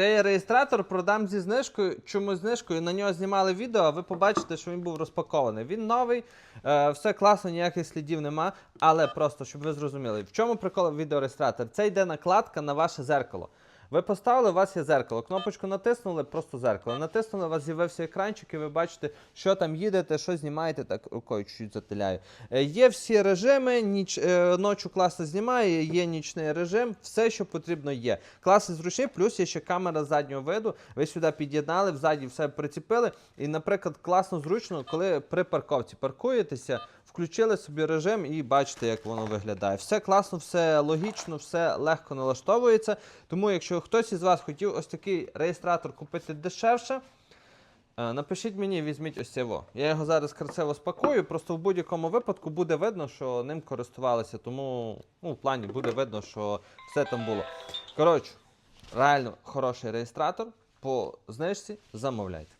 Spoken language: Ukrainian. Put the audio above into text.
Цей реєстратор продам зі знижкою. Чому знижкою? На нього знімали відео, а ви побачите, що він був розпакований. Він новий, е, все класно, ніяких слідів нема. Але просто, щоб ви зрозуміли, в чому прикол відеореєстратор? Це йде накладка на ваше зеркало. Ви поставили, у вас є зеркало. Кнопочку натиснули, просто зеркало. Натиснули, у вас з'явився екранчик, і ви бачите, що там їдете, що знімаєте, так рукою чуть-чуть затиляю. Е, Є всі режими, ніч, е, ночу класно знімає, є нічний режим, все, що потрібно є. Класно зручний, плюс є ще камера заднього виду. Ви сюди під'єднали, взаді все прицепили. І, наприклад, класно зручно, коли при парковці паркуєтеся, включили собі режим і бачите, як воно виглядає. Все класно, все логічно, все легко налаштовується. Тому, якщо хтось із вас хотів ось такий реєстратор купити дешевше. Е, Напишіть мені, візьміть ось цього. Я його зараз красиво спакую, просто в будь-якому випадку буде видно, що ним користувалися, тому ну, в плані буде видно, що все там було. Коротше, реально хороший реєстратор по знижці замовляйте.